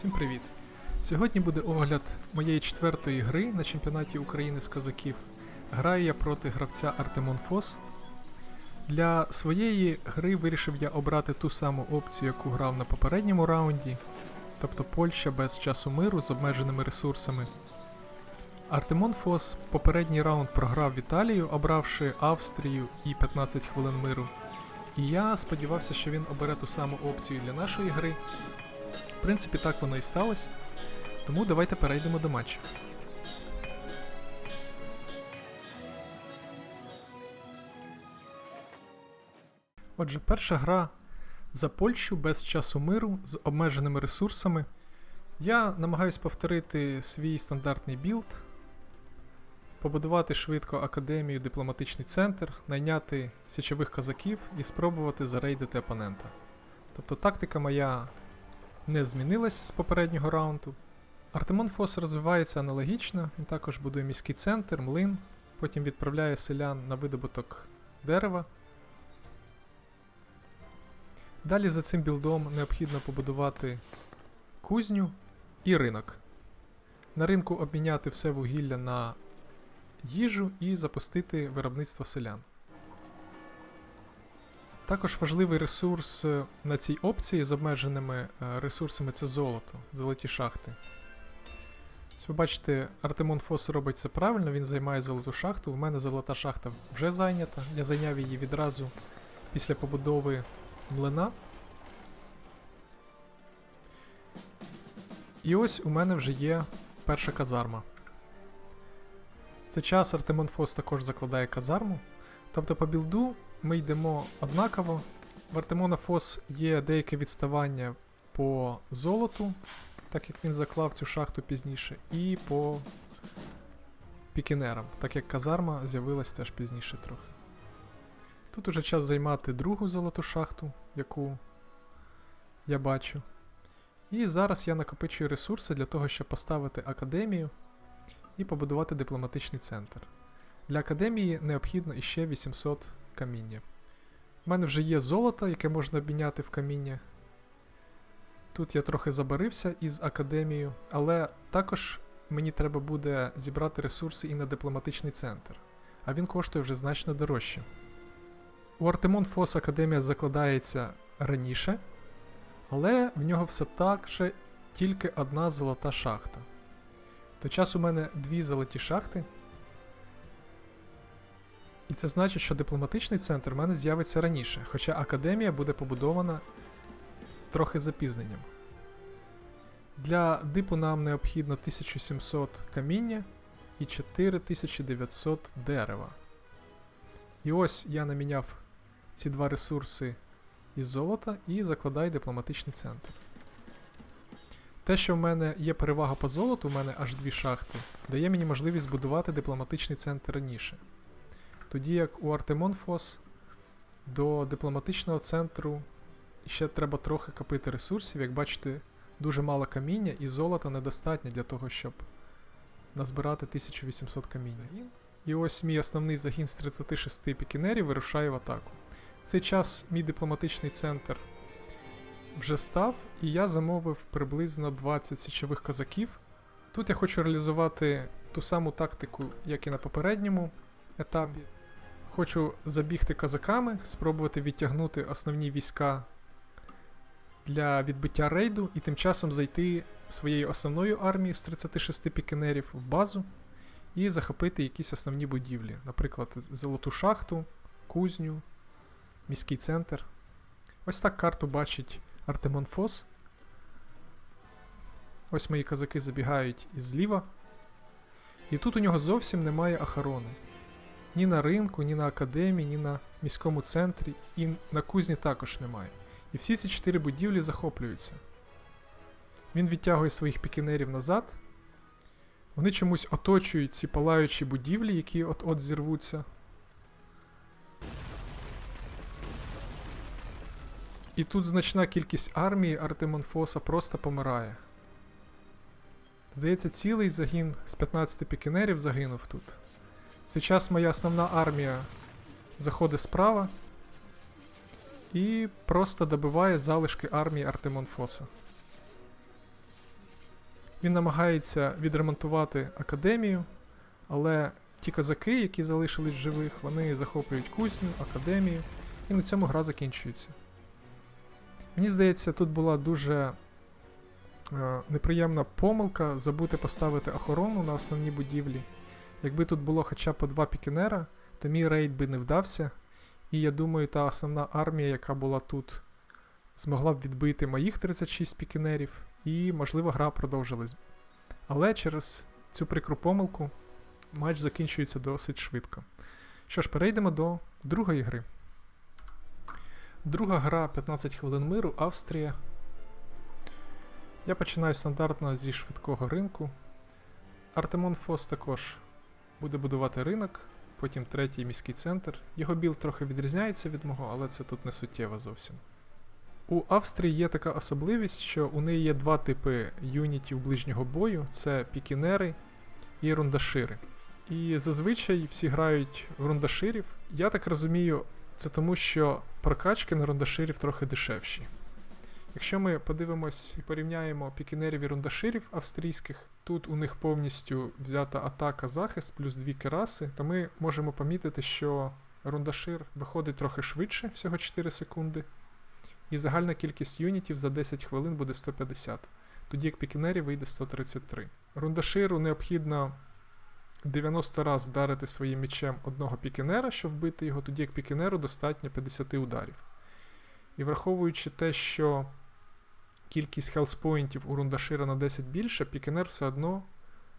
Всім привіт! Сьогодні буде огляд моєї четвертої гри на чемпіонаті України з козаків. Граю я проти гравця Артемон Фос. Для своєї гри вирішив я обрати ту саму опцію, яку грав на попередньому раунді, тобто Польща без часу миру з обмеженими ресурсами. Артемон Фос попередній раунд програв в Італію, обравши Австрію і 15 хвилин миру. І я сподівався, що він обере ту саму опцію для нашої гри. В принципі, так воно і сталося. Тому давайте перейдемо до матчів. Отже, перша гра за Польщу без часу миру з обмеженими ресурсами. Я намагаюсь повторити свій стандартний білд, побудувати швидко академію, дипломатичний центр, найняти січових козаків і спробувати зарейдити опонента. Тобто тактика моя не змінилась з попереднього раунду. Артемон Фос розвивається аналогічно, він також будує міський центр, млин, потім відправляє селян на видобуток дерева. Далі за цим білдом необхідно побудувати кузню і ринок. На ринку обміняти все вугілля на їжу і запустити виробництво селян. Також важливий ресурс е, на цій опції з обмеженими е, ресурсами це золото, золоті шахти. Ось ви бачите, Артемон Фос робить це правильно, він займає золоту шахту. У мене золота шахта вже зайнята. Я зайняв її відразу після побудови млина. І ось у мене вже є перша казарма. В цей час Артемон Фос також закладає казарму. Тобто по білду ми йдемо однаково. В Артемона Фос є деяке відставання по золоту, так як він заклав цю шахту пізніше, і по пікінерам, так як казарма з'явилась теж пізніше трохи. Тут уже час займати другу золоту шахту, яку я бачу. І зараз я накопичую ресурси для того, щоб поставити академію і побудувати дипломатичний центр. Для академії необхідно іще 800 каміння. У мене вже є золото, яке можна обміняти в каміння. Тут я трохи забарився із академією, але також мені треба буде зібрати ресурси і на дипломатичний центр, а він коштує вже значно дорожче. У Артемон Фос Академія закладається раніше, але в нього все так же тільки одна золота шахта. В той час у мене дві золоті шахти. І це значить, що дипломатичний центр в мене з'явиться раніше, хоча академія буде побудована трохи запізненням. Для дипу нам необхідно 1700 каміння і 4900 дерева. І ось я наміняв ці два ресурси із золота і закладаю дипломатичний центр. Те, що в мене є перевага по золоту, у мене аж дві шахти, дає мені можливість збудувати дипломатичний центр раніше. Тоді як у Артемон Фос до дипломатичного центру ще треба трохи копити ресурсів. Як бачите, дуже мало каміння і золота недостатньо для того, щоб назбирати 1800 каміння. І ось мій основний загін з 36 пікінерів вирушає в атаку. В цей час мій дипломатичний центр вже став, і я замовив приблизно 20 січових козаків. Тут я хочу реалізувати ту саму тактику, як і на попередньому етапі. Хочу забігти козаками, спробувати відтягнути основні війська для відбиття рейду і тим часом зайти своєю основною армією з 36 пікінерів в базу і захопити якісь основні будівлі, наприклад, золоту шахту, кузню, міський центр. Ось так карту бачить Артемон Фос. Ось мої козаки забігають із зліва. І тут у нього зовсім немає охорони. Ні на ринку, ні на академії, ні на міському центрі, і на кузні також немає. І всі ці чотири будівлі захоплюються. Він відтягує своїх пікінерів назад. Вони чомусь оточують ці палаючі будівлі, які от-от зірвуться. І тут значна кількість армії Артемонфоса просто помирає. Здається, цілий загін з 15 пікінерів загинув тут. Цей моя основна армія заходить справа і просто добиває залишки армії Артемонфоса. Він намагається відремонтувати академію, але ті козаки, які залишились живих, вони захоплюють кузню, академію, і на цьому гра закінчується. Мені здається, тут була дуже е, неприємна помилка забути поставити охорону на основній будівлі. Якби тут було хоча б по два пікінера, то мій рейд би не вдався. І я думаю, та основна армія, яка була тут, змогла б відбити моїх 36 пікінерів, і, можливо, гра продовжилась. Але через цю прикру помилку матч закінчується досить швидко. Що ж, перейдемо до другої гри. Друга гра 15 хвилин миру, Австрія. Я починаю стандартно зі швидкого ринку. Артемон Фос також буде будувати ринок, потім третій міський центр. Його білд трохи відрізняється від мого, але це тут не суттєво зовсім. У Австрії є така особливість, що у неї є два типи юнітів ближнього бою: це пікінери і рундашири. І зазвичай всі грають в рундаширів. Я так розумію, це тому, що прокачки на рундаширів трохи дешевші. Якщо ми подивимось і порівняємо пікінерів і рундаширів австрійських, тут у них повністю взята атака захист плюс дві кераси, то ми можемо помітити, що рундашир виходить трохи швидше, всього 4 секунди, і загальна кількість юнітів за 10 хвилин буде 150, тоді як пікінерів вийде 133. Рундаширу необхідно 90 раз вдарити своїм мечем одного пікінера, щоб вбити його, тоді як пікінеру достатньо 50 ударів. І враховуючи те, що кількість хелспоінтів у рундашира на 10 більше, пікінер все одно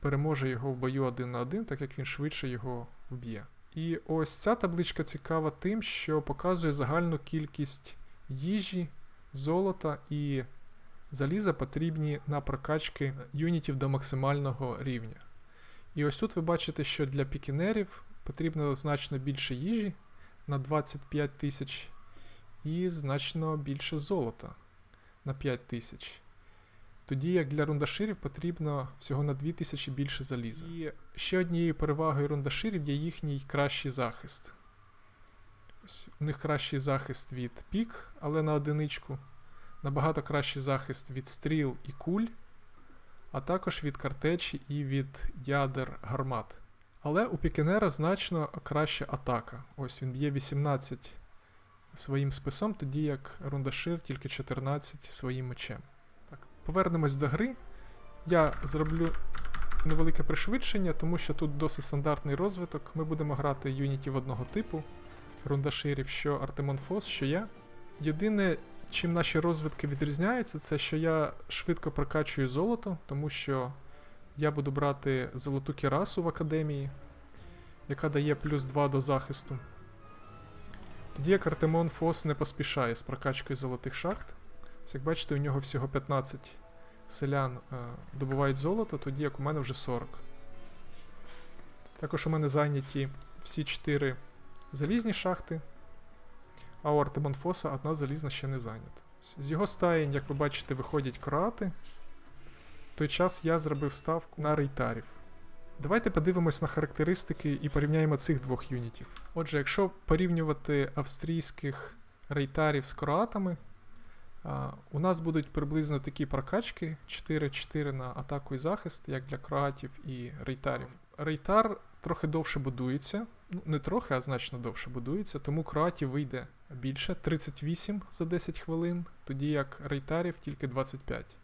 переможе його в бою один на один, так як він швидше його вб'є. І ось ця табличка цікава тим, що показує загальну кількість їжі, золота і заліза потрібні на прокачки юнітів до максимального рівня. І ось тут ви бачите, що для пікінерів потрібно значно більше їжі на 25 тисяч і значно більше золота на 5 тисяч. Тоді як для рундаширів потрібно всього на 2 тисячі більше заліза. І ще однією перевагою рундаширів є їхній кращий захист. Ось, у них кращий захист від пік, але на одиничку. Набагато кращий захист від стріл і куль, а також від картечі і від ядер гармат. Але у пікінера значно краща атака. Ось він б'є 18 своїм списом, тоді як рундашир тільки 14 своїм мечем. Так, повернемось до гри. Я зроблю невелике пришвидшення, тому що тут досить стандартний розвиток. Ми будемо грати юнітів одного типу, рундаширів, що Артемон Фос, що я. Єдине, чим наші розвитки відрізняються, це що я швидко прокачую золото, тому що я буду брати золоту кірасу в академії, яка дає плюс 2 до захисту. Тоді як Артемон Фос не поспішає з прокачкою золотих шахт. Як бачите, у нього всього 15 селян е, добувають золото, тоді як у мене вже 40. Також у мене зайняті всі 4 залізні шахти, а у Артемон Фоса одна залізна ще не зайнята. З його стаєнь, як ви бачите, виходять кроати. В той час я зробив ставку на рейтарів. Давайте подивимось на характеристики і порівняємо цих двох юнітів. Отже, якщо порівнювати австрійських рейтарів з кроатами, у нас будуть приблизно такі прокачки: 4-4 на атаку і захист, як для кроатів і рейтарів. Рейтар трохи довше будується, ну не трохи, а значно довше будується, тому кроатів вийде більше 38 за 10 хвилин, тоді як рейтарів тільки 25.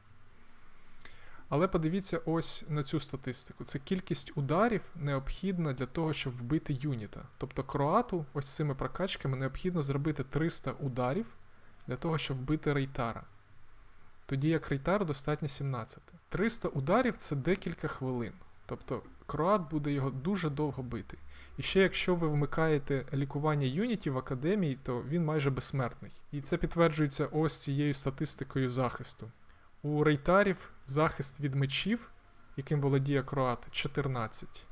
Але подивіться ось на цю статистику. Це кількість ударів необхідна для того, щоб вбити юніта. Тобто кроату, ось цими прокачками, необхідно зробити 300 ударів для того, щоб вбити рейтара. Тоді як рейтару достатньо 17. 300 ударів це декілька хвилин. Тобто кроат буде його дуже довго бити. І ще якщо ви вмикаєте лікування юнітів в академії, то він майже безсмертний. І це підтверджується ось цією статистикою захисту. У рейтарів захист від мечів, яким володіє кроат, 14.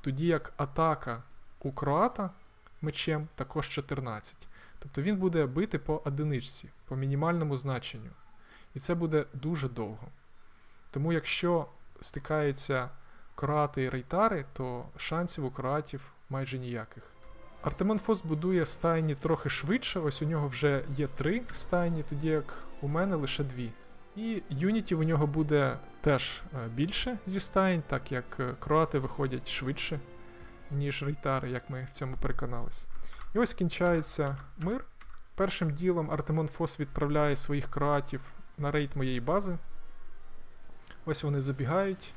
Тоді як атака у кроата мечем також 14. Тобто він буде бити по одиничці, по мінімальному значенню. І це буде дуже довго. Тому якщо стикаються кроати і рейтари, то шансів у кроатів майже ніяких. Артемон Фос будує стайні трохи швидше, ось у нього вже є три стайні, тоді як у мене лише дві. І юнітів у нього буде теж е, більше зі стаєнь, так як е, кроати виходять швидше, ніж рейтари, як ми в цьому переконались. І ось кінчається мир. Першим ділом Артемон Фос відправляє своїх кроатів на рейд моєї бази. Ось вони забігають.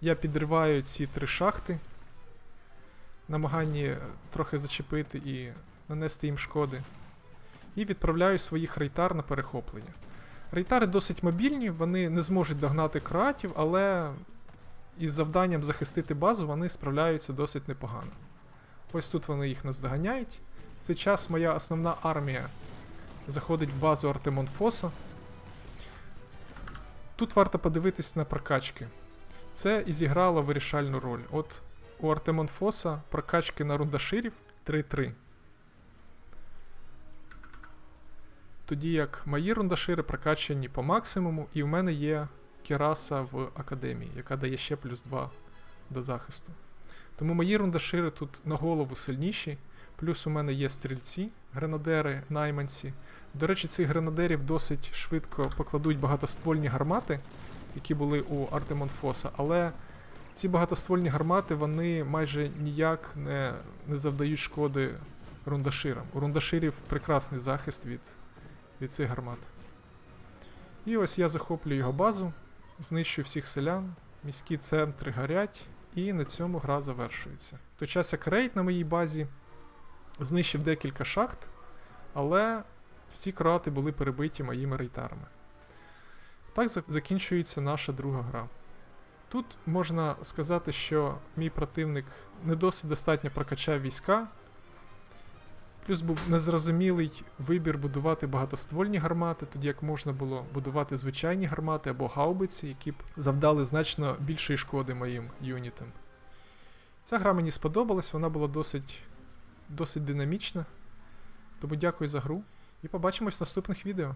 Я підриваю ці три шахти, намаганні трохи зачепити і нанести їм шкоди. І відправляю своїх рейтар на перехоплення. Рейтари досить мобільні, вони не зможуть догнати кроатів, але із завданням захистити базу вони справляються досить непогано. Ось тут вони їх наздоганяють. Цей час моя основна армія заходить в базу Артемон Фоса. Тут варто подивитись на прокачки. Це і зіграло вирішальну роль. От у Артемон Фоса прокачки на рундаширів 3-3. Тоді як мої рундашири прокачані по максимуму, і в мене є кераса в академії, яка дає ще плюс 2 до захисту. Тому мої рундашири тут на голову сильніші. Плюс у мене є стрільці, гренадери, найманці. До речі, цих гренадерів досить швидко покладуть багатоствольні гармати, які були у Артемон Фоса, але ці багатоствольні гармати вони майже ніяк не, не завдають шкоди рундаширам. У рундаширів прекрасний захист від, від цих гармат. І ось я захоплюю його базу, знищую всіх селян, міські центри горять, і на цьому гра завершується. В той час як рейд на моїй базі знищив декілька шахт, але всі кроати були перебиті моїми рейтарами. Так закінчується наша друга гра. Тут можна сказати, що мій противник не досить достатньо прокачав війська. Плюс був незрозумілий вибір будувати багатоствольні гармати, тоді як можна було будувати звичайні гармати або гаубиці, які б завдали значно більшої шкоди моїм юнітам. Ця гра мені сподобалась, вона була досить, досить динамічна. Тому дякую за гру і побачимось в наступних відео.